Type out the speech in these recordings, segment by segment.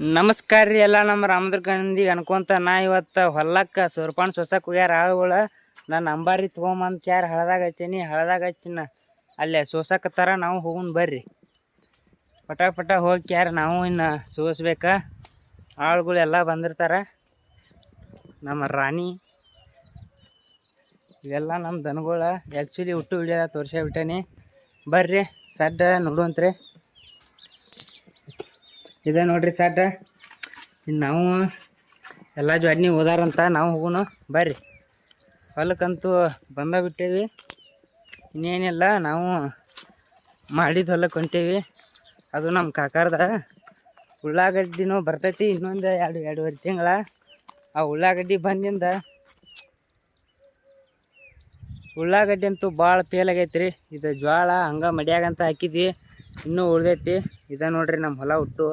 ನಮಸ್ಕಾರ ರೀ ಎಲ್ಲ ನಮ್ಮ ರಾಮದುರ್ಗಂದಿಗೆ ಅನ್ಕೊಂತ ನಾ ಇವತ್ತು ಹೊಲಕ್ಕೆ ಸೂರ್ಪಾನ್ ಸೊಸಕ್ಕೆ ಹೋಗ್ಯಾರ ಆಳುಗಳು. ನಾನು ಅಂಬಾರಿ ತೊಗೊಂಬಂದು ಕ್ಯಾರ ಹಳದಾಗ ಹಚ್ಚೀನಿ. ಹಳದಾಗ ಹಚ್ಚಿನ ಅಲ್ಲೇ ಸೋಸಕತ್ತಾರ ನಾವು ಹೋಗುನ್ ಬರ್ರಿ. ಪಟ ಪಟ ಹೋಗಿ ಕ್ಯಾರ ನಾವು ಇನ್ನು ಸೋಸ್ಬೇಕ. ಆಳುಗಳು ಎಲ್ಲ ಬಂದಿರ್ತಾರ. ನಮ್ಮ ರಾಣಿ, ಇವೆಲ್ಲ ನಮ್ಮ ದನಗಳು. ಆ್ಯಕ್ಚುಲಿ ಹುಟ್ಟು ಹಿಡಿಯೋದ ತೋರ್ಸೇ ಬಿಟ್ಟೇನಿ. ಬರ್ರಿ ಸಡ್ಡ ನೋಡುವಂತ್ರಿ. ಇದೆ ನೋಡ್ರಿ ಸಾಟ ನಾವು ಎಲ್ಲ ಜೋಡ್ನಿ ಓದಾರಂತ ನಾವು ಹೋಗೋಣ ಬರ್ರಿ. ಹೊಲಕ್ಕಂತೂ ಬಂದ ಬಿಟ್ಟೇವಿ. ಇನ್ನೇನಿಲ್ಲ, ನಾವು ಮಾಡಿದ ಹೊಲಕ್ಕೆ ಹೊಂಟೇವಿ. ಅದು ನಮ್ಮ ಕಾಕಾರ್ದ. ಉಳ್ಳಾಗಡ್ಡಿನೂ ಬರ್ತೈತಿ, ಇನ್ನೊಂದು ಎರಡು, ಎರಡೂವರೆ ತಿಂಗಳ. ಆ ಉಳ್ಳಾಗಡ್ಡಿ ಬಂದಿಂದ ಉಳ್ಳಾಗಡ್ಡಿ ಅಂತೂ ಭಾಳ ಫೇಲ್ ರೀ ಇದು ಜ್ವಾಳ ಹಂಗೆ ಮಡಿಯಾಗಂತ ಹಾಕಿದ್ವಿ. ಇನ್ನೂ ಉಳ್ದೈತಿ. ಇದ ನೋಡ್ರಿ ನಮ್ಮ ಹೊಲ ಹುಟ್ಟು.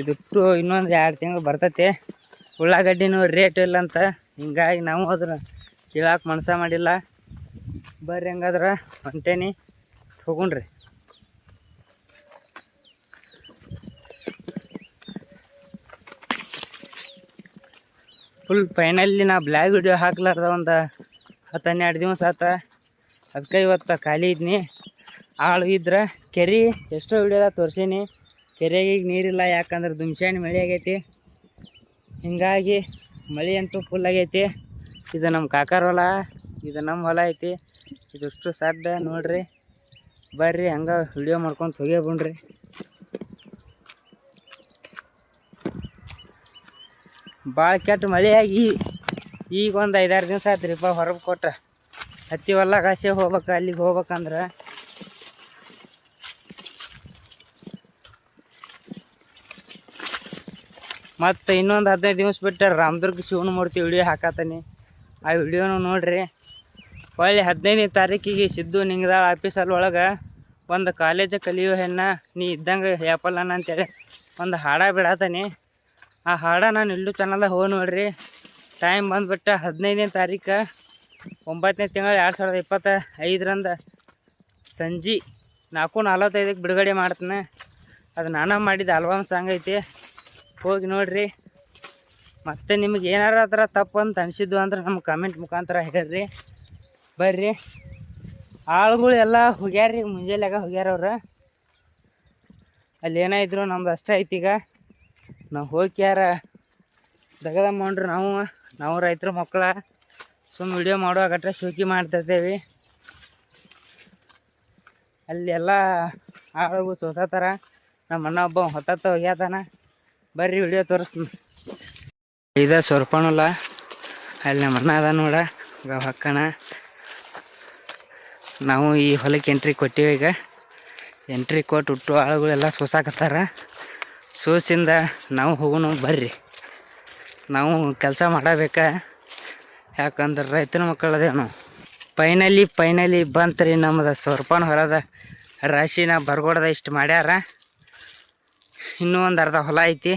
ಇದು ಇನ್ನೊಂದು ಎರಡು ತಿಂಗಳು ಬರ್ತೈತಿ. ಉಳ್ಳಾಗಡ್ಡಿನೂ ರೇಟ್ ಇಲ್ಲ ಅಂತ ಹಿಂಗಾಗಿ ನಾವು ಅದ್ರ ಕೀಳಾಕ ಮನಸ ಮಾಡಿಲ್ಲ. ಬರ್ರಿ ಹಂಗಾದ್ರೆ ಹೊಂಟೇನಿ. ಹೋಗುಣ್ರಿ. ಫುಲ್ ಫೈನಲ್ಲಿ ನಾ ಬ್ಲ್ಯಾಕ್ ವಿಡಿಯೋ ಹಾಕ್ಲಾರ್ದ ಒಂದು ಹತ್ತು ಹನ್ನೆರಡು ದಿವಸ ಆತ. ಅದಕ್ಕೆ ಇವತ್ತು ಖಾಲಿ ಇದ್ನಿ. ಆಳು ಇದ್ರೆ ಕೆರೆ ಎಷ್ಟೋ ವಿಡಿಯೋದಾಗ ತೋರ್ಸೀನಿ. ಕೆರೆಗೆ ಈಗ ನೀರಿಲ್ಲ, ಯಾಕಂದ್ರೆ ದುಮ್ಸಾಣಿ ಮಳೆ ಆಗೈತಿ. ಹಿಂಗಾಗಿ ಮಳೆ ಅಂತೂ ಫುಲ್ ಆಗೈತಿ. ಇದು ನಮ್ಮ ಕಾಕಾರ ಹೊಲ, ಇದು ನಮ್ಮ ಹೊಲ ಐತಿ. ಇದಷ್ಟು ಸಡ್ಡ ನೋಡ್ರಿ, ಬರ್ರಿ, ಹಂಗೆ ವಿಡಿಯೋ ಮಾಡ್ಕೊಂಡು ಹೋಗೇ ಬಣ್ರಿ ಭಾಳ ಕೆಟ್ಟ ಆಗಿ ಈಗ ಒಂದು ಐದಾರು ದಿವಸ ಆಯ್ತು ರೀಪ್ಪ ಹೊರಗೆ ಕೊಟ್ರೆ. ಹತ್ತಿ ಹೊಲ ಹೋಗ್ಬೇಕು, ಅಲ್ಲಿಗೆ ಹೋಗ್ಬೇಕಂದ್ರೆ ಮತ್ತು ಇನ್ನೊಂದು ಹದಿನೈದು ದಿವಸ ಬಿಟ್ಟು ರಾಮದುರ್ಗ ಶಿವನ ಮೂರ್ತಿ ವಿಡಿಯೋ ಹಾಕತ್ತೀನಿ. ಆ ವಿಡಿಯೋನು ನೋಡಿರಿ. ಹೊಳ್ಳಿ ಹದಿನೈದನೇ ತಾರೀಕಿಗೆ ಸಿದ್ದು ನಿಂಗದಾಳ ಆಫೀಸಲ್ಲಿ ಒಳಗೆ ಒಂದು ಕಾಲೇಜ್ ಕಲಿಯೋ ಹೆಣ್ಣ ನೀ ಇದ್ದಂಗೆ ಹೇಪಲ್ಲ ಅಂತೇಳಿ ಒಂದು ಹಾಡ ಬಿಡತ್ತೀನಿ ಆ ಹಾಡ ನಾನು ಇಲ್ಲೂ ಚಾನಲ್ದಾಗ ಹೋಗಿ ನೋಡ್ರಿ. ಟೈಮ್ ಬಂದ್ಬಿಟ್ಟು ಹದಿನೈದನೇ ತಾರೀಕು ಒಂಬತ್ತನೇ ತಿಂಗಳು ಎರಡು ಸಾವಿರದ ಇಪ್ಪತ್ತ ಐದರಿಂದ ಸಂಜೆ ನಾಲ್ಕು ನಲ್ವತ್ತೈದಕ್ಕೆ ಬಿಡುಗಡೆ ಮಾಡ್ತಾನೆ. ಅದು ನಾನು ಮಾಡಿದ ಆಲ್ಬಮ್ ಸಾಂಗ್ ಐತಿ. ಹೋಗಿ ನೋಡ್ರಿ. ಮತ್ತೆ ನಿಮಗೆ ಏನಾರ ಆ ಥರ ತಪ್ಪು ಅಂತ ಅನಿಸಿದ್ದು ಅಂದ್ರೆ ನಮ್ಮ ಕಮೆಂಟ್ ಮುಖಾಂತರ ಹೇಳ್ರಿ. ಬರ್ರಿ. ಆಳುಗಳು ಎಲ್ಲ ಹೋಗ್ಯಾರ್ರಿ ಹೋಗ್ಯಾರ ಅವ್ರು ಅಲ್ಲಿ ಏನಾಯಿದ್ರು ನಮ್ದು ಅಷ್ಟೇ ಐತಿ ಈಗ. ನಾವು ಹೋಗ್ಯಾರ ದಗದ ಮಾಡ್ರಿ ನಾವು ನಾವು ರೈತರ ಮಕ್ಕಳ ಸುಮ್ಮ ವಿಡಿಯೋ ಮಾಡುವಾಗಟ್ರೆ ಶೋಕಿ ಮಾಡ್ತಿರ್ತೇವೆ. ಅಲ್ಲಿ ಎಲ್ಲ ಆಳುಗಳು ಸೋಸತ್ತಾರ ನಮ್ಮ ಅಣ್ಣ ಒಬ್ಬ ಹೊತ್ತ ಹೋಗ್ಯಾತಾನ. ಬರ್ರಿ ವಿಡಿಯೋ ತೋರಿಸ್ತೀನಿ. ಇದ ಸೊರ್ಪಣಲ್ಲ ಅಲ್ಲಿ ನಮ್ಮ ಅಣ್ಣ ಅದ ನೋಡ. ಹಕ್ಕಣ ನಾವು ಈ ಹೊಲಕ್ಕೆ ಎಂಟ್ರಿ ಕೊಟ್ಟಿವಿ ಈಗ. ಎಂಟ್ರಿ ಕೊಟ್ಟು ಹುಟ್ಟು ಆಳುಗಳೆಲ್ಲ ಸೋಸಾಕತ್ತಾರ. ಸೋಸಿಂದ ನಾವು ಹೋಗೋಣ, ಬರ್ರಿ. ನಾವು ಕೆಲಸ ಮಾಡಬೇಕ. ಯಾಕಂದ್ರೆ ರೈತನ ಮಕ್ಕಳದೇವು ನಾವು. ಫೈನಲಿ ಫೈನಲಿ ಬಂತ್ರಿ ನಮ್ಮದು ಸ್ವರ್ಪಣ ಹೊರದ ರಾಶಿನ ಬರ್ಗೋಡ್ದ ಇಷ್ಟು ಮಾಡ್ಯಾರ. ಇನ್ನೂ ಒಂದು ಅರ್ಧ ಹೊಲ ಐತಿ.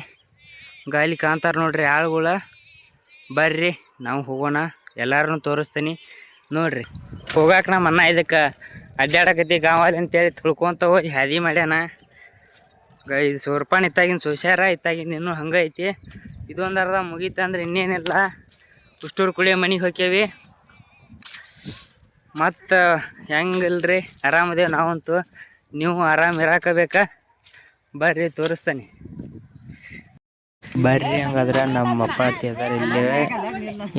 ಗಾಲಿ ಕಾಂತಾರ ನೋಡ್ರಿ ಆಳುಗಳ. ಬರ್ರಿ, ನಾವು ಹೋಗೋಣ. ಎಲ್ಲಾರನ್ನೂ ತೋರಿಸ್ತೀನಿ. ನೋಡ್ರಿ, ಹೋಗಾಕ ನಮ್ಮ ಅನ್ನ ಇದಕ್ಕೆ ಅಡ್ಡಾಡಕತ್ತಿ ಗಾವಲ್ಲಿ ಅಂತೇಳಿ ತಿಳ್ಕೊಂತ ಹೋಗಿ ಹ್ಯಾದಿ ಮಾಡ್ಯಾನ. ಗ, ಇದು ಸೋರ್ಪಾನ್ ಇತ್ತಾಗಿನ, ಸೋಸ್ಯಾರ ಇತ್ತಾಗಿಂದ ಇನ್ನೂ ಹಂಗೆ ಐತಿ. ಇದೊಂದು ಅರ್ಧ ಮುಗೀತಂದ್ರೆ ಇನ್ನೇನಿಲ್ಲ. ಉಷ್ಟೂರು ಕುಳಿಯೋ ಮನೆಗೆ ಹೋಗ್ಯವಿ ಮತ್ತು ಹೆಂಗಿಲ್ರಿ? ಆರಾಮದೇವು ನಾವಂತೂ. ನೀವು ಆರಾಮ್ ಇರಾಕಬೇಕಾ. ಬರ್ರಿ ತೋರಿಸ್ತಾನೆ. ಬರ್ರಿ ಹಂಗಾದ್ರೆ ನಮ್ಮ ಅಪ್ಪ ಅದಾರ ಇಲ್ಲಿ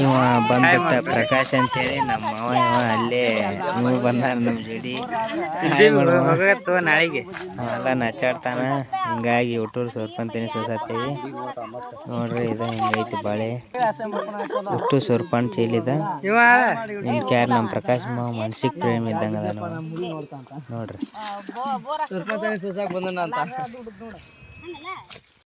ಇವ ಬಂದ್ಬಿಟ್ಟ ಪ್ರಕಾಶ್ ಅಂತೇಳಿ ನಮ್ಮ ಮಾವ ಇವ ಅಲ್ಲೇ ನೀವು ಬಂದಾರ ನಮ್ಮ ಜೋಡಿ. ಹೋಗತ್ತು ನಾಳೆಗೆ. ಎಲ್ಲ ನಚ್ಚಾಡ್ತಾನ ಹಿಂಗಾಗಿ ಹುಟ್ಟೂರು ಸೋರ್ಪಂತೀನಿ ಸೋಸತ್ತೀವಿ. ನೋಡ್ರಿ ಇದ ಹಿಂಗೈತಿ ಬಾಳೆ. ಹುಟ್ಟು ಸೋರ್ಪಣ್ ಚೀಲಿದ ಇನ್ ಕ್ಯಾರ್ ನಮ್ಮ ಪ್ರಕಾಶ್ ಮಾವ ಮನ್ಸಿಗೆ ಪ್ರೇಮ ಇದ್ದಂಗ ಅದ ನೋಡ್ರಿ.